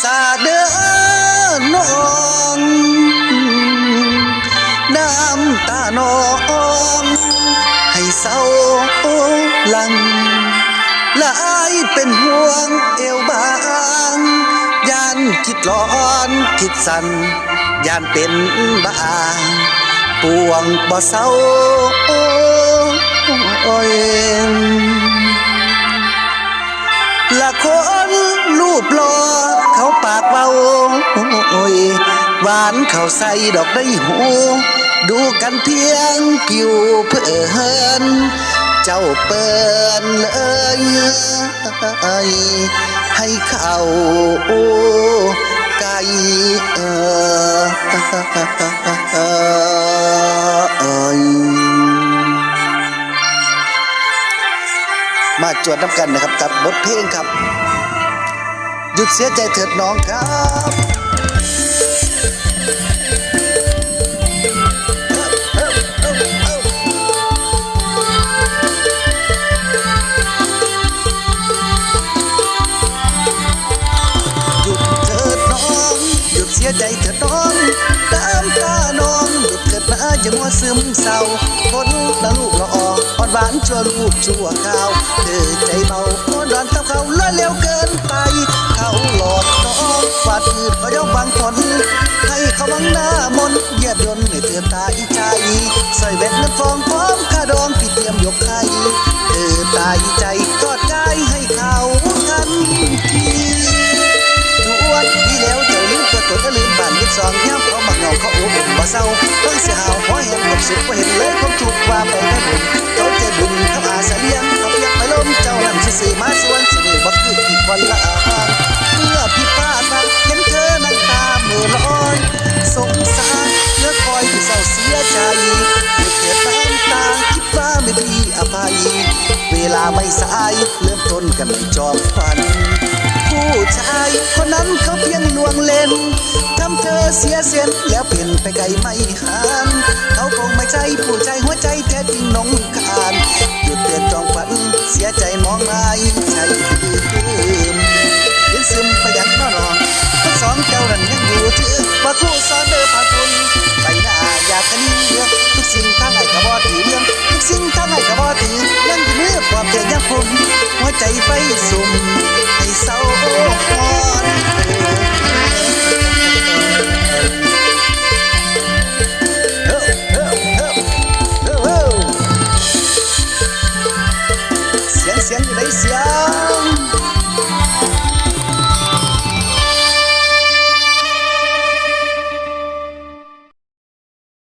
สาเด้อน้องน้ำตาน้องให้เศร้าลังหลายเป็นห่วงเอวบางยานคิดร้อนคิดสันยานเป็นบ้าปวงบ่เศร้าโอ้ย ละคนรูปหลอเขาปากเบาโอ้ยหวานเขาใส่ดอกได้หู ดูกันเพียงผิวเพื่อนเจ้าเปินเลยให้เขาไกลเอย มาจวดน้ำกันนะครับกับบทเพลงครับ หยุดเสียใจเถิดน้องครับ จะมัวซึมเศร้าคนละลูกละอออ่อนหวานชั่วลูกชั่วข้าวเธอใจเบาคนร้อนกับเขาละเร็วเกินไป เขาหลอกน้องฝาดอืดเขายอมวางผลให้เขาวังหน้ามนต์เยียดยนต์ให้เตือนตายใจใส่แว่นเงินฟอง หัวเห็นความสุขบ่เห็นเลยความทุกข์ว่าไปได้บุญเขาใจบุญเขาอาสาเลี้ยงเขาเปียกไปล้มเจ้านั่นซื่อมาสวนสนุกบ่คือที่คนละอาหารเมื่อพี่ป้ามาเห็นเธอนั่งตาเมื่อลอยสงสารเนื้อคอยที่เศร้าเสียใจเกิดน้ำตาคิดว่าไม่พี่อภัยเวลาไม่สายเริ่มต้นกันไม่จอมควันผู้ชายคนนั้นเขาเพียงลวงเล่นทำเธอเสียเส้นแล้วเปลี่ยนไปไกลไม่หัน คงไม่ใช่ผู้ใจหัวใจแท้จริงน้องคานหยุดเตือนจองฝันเสียใจมองอา